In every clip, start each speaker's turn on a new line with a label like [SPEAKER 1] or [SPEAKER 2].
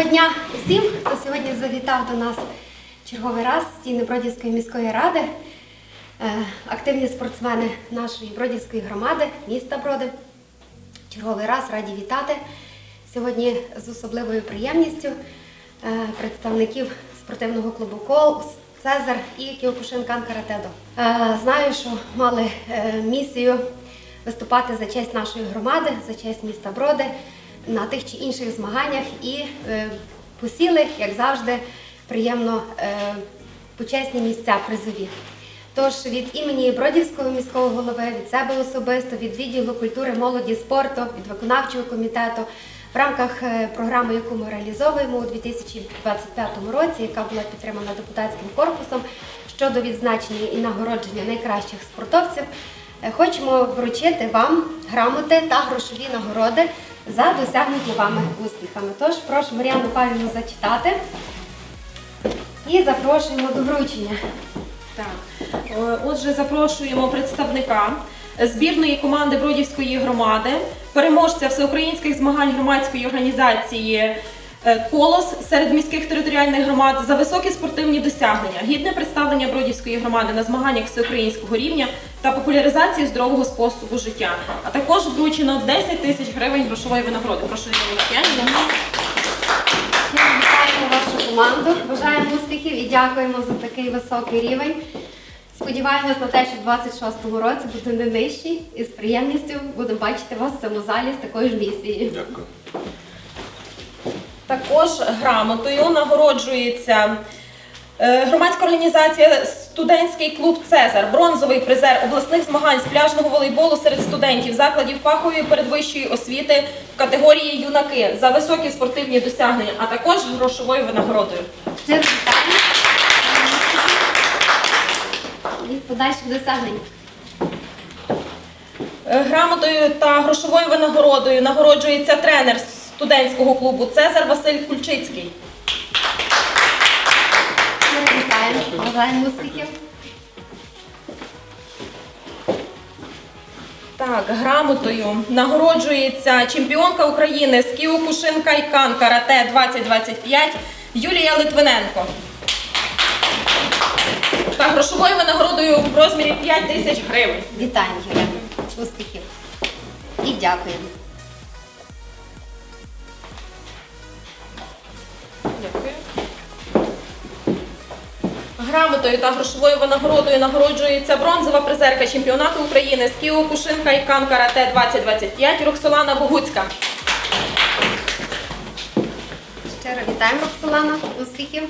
[SPEAKER 1] Доброго дня усім, хто сьогодні завітав до нас черговий раз стіни Бродівської міської ради. Е, Активні спортсмени нашої Бродівської громади, міста Броди. Черговий раз раді вітати сьогодні з особливою приємністю е, представників спортивного клубу Кол, Цезар і Кіокушинкан Каратедо. Е, Знаю, що мали місію виступати за честь нашої громади, за честь міста Броди на тих чи інших змаганнях і е, посіли, як завжди, приємно е, почесні місця призові. Тож від імені Бродівського міського голови, від себе особисто, від відділу культури, молоді, спорту, від виконавчого комітету в рамках е, програми, яку ми реалізовуємо у 2025 році, яка була підтримана депутатським корпусом щодо відзначення і нагородження найкращих спортовців, хочемо вручити вам грамоти та грошові нагороди за досягнуті вами успіхами. Тож прошу Мар'яну Павлівну зачитати і запрошуємо до вручення.
[SPEAKER 2] Так, Е, отже, запрошуємо представника збірної команди Бродівської громади, переможця всеукраїнських змагань громадської організації Колос серед міських територіальних громад за високі спортивні досягнення, гідне представлення Бродівської громади на змаганнях всеукраїнського рівня та популяризацію здорового способу життя. А також вручено 10 тисяч гривень грошової винагороди. Прошу Лук'янівну.
[SPEAKER 1] Щиро Вітаємо вашу команду, бажаємо успіхів і дякуємо за такий високий рівень. Сподіваємось на те, що в 26-му році буде не нижчий і з приємністю будемо бачити вас в цьому залі з такою ж місією.
[SPEAKER 3] Дякую.
[SPEAKER 2] Також грамотою нагороджується е, громадська організація Студентський клуб Цезар, бронзовий призер обласних змагань з пляжного волейболу серед студентів закладів фахової передвищої освіти в категорії юнаки за високі спортивні досягнення, а також грошовою винагородою.
[SPEAKER 1] Подальших досягнень.
[SPEAKER 2] Е, Грамотою та грошовою винагородою нагороджується тренер студентського клубу Цезар Василь Кульчицький.
[SPEAKER 1] Вітаємо, бажаємо успіхів.
[SPEAKER 2] Так, грамотою нагороджується чемпіонка України з Кіокушин Кайкан Карате 2025 Юлія Литвиненко. Та грошовою винагородою в розмірі 5 тисяч гривень.
[SPEAKER 1] Вітаємо, Юля. Успіхів. І дякуємо.
[SPEAKER 2] Грамотою та грошовою винагородою нагороджується бронзова призерка чемпіонату України з Кіокушин Кайкан Карате 2025 Роксолана Богуцька.
[SPEAKER 1] Щиро вітаємо, Роксолана. Успіхів.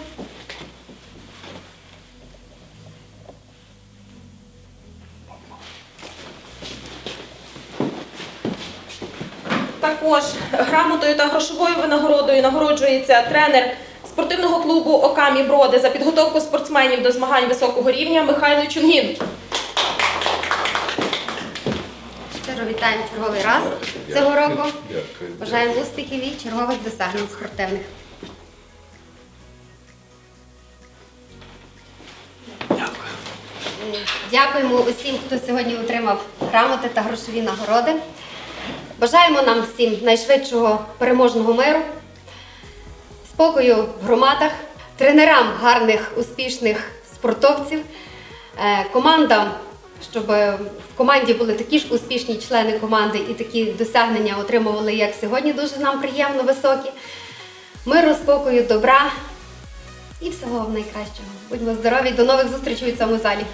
[SPEAKER 2] Також грамотою та грошовою винагородою нагороджується тренер спортивного клубу Окамі Броди за підготовку спортсменів до змагань високого рівня Михайло Чунгін.
[SPEAKER 1] Щиро вітаємо черговий раз цього року. Бажаємо успіхів і чергових досягнень спортивних. Дякуємо усім, хто сьогодні отримав грамоти та грошові нагороди. Бажаємо нам всім найшвидшого переможного миру, спокою в громадах, тренерам гарних, успішних спортовців, е, командам, щоб в команді були такі ж успішні члени команди і такі досягнення отримували, як сьогодні, дуже нам приємно високі. Миру, спокою, добра і всього вам найкращого. Будьмо здорові, до нових зустрічей у цьому залі.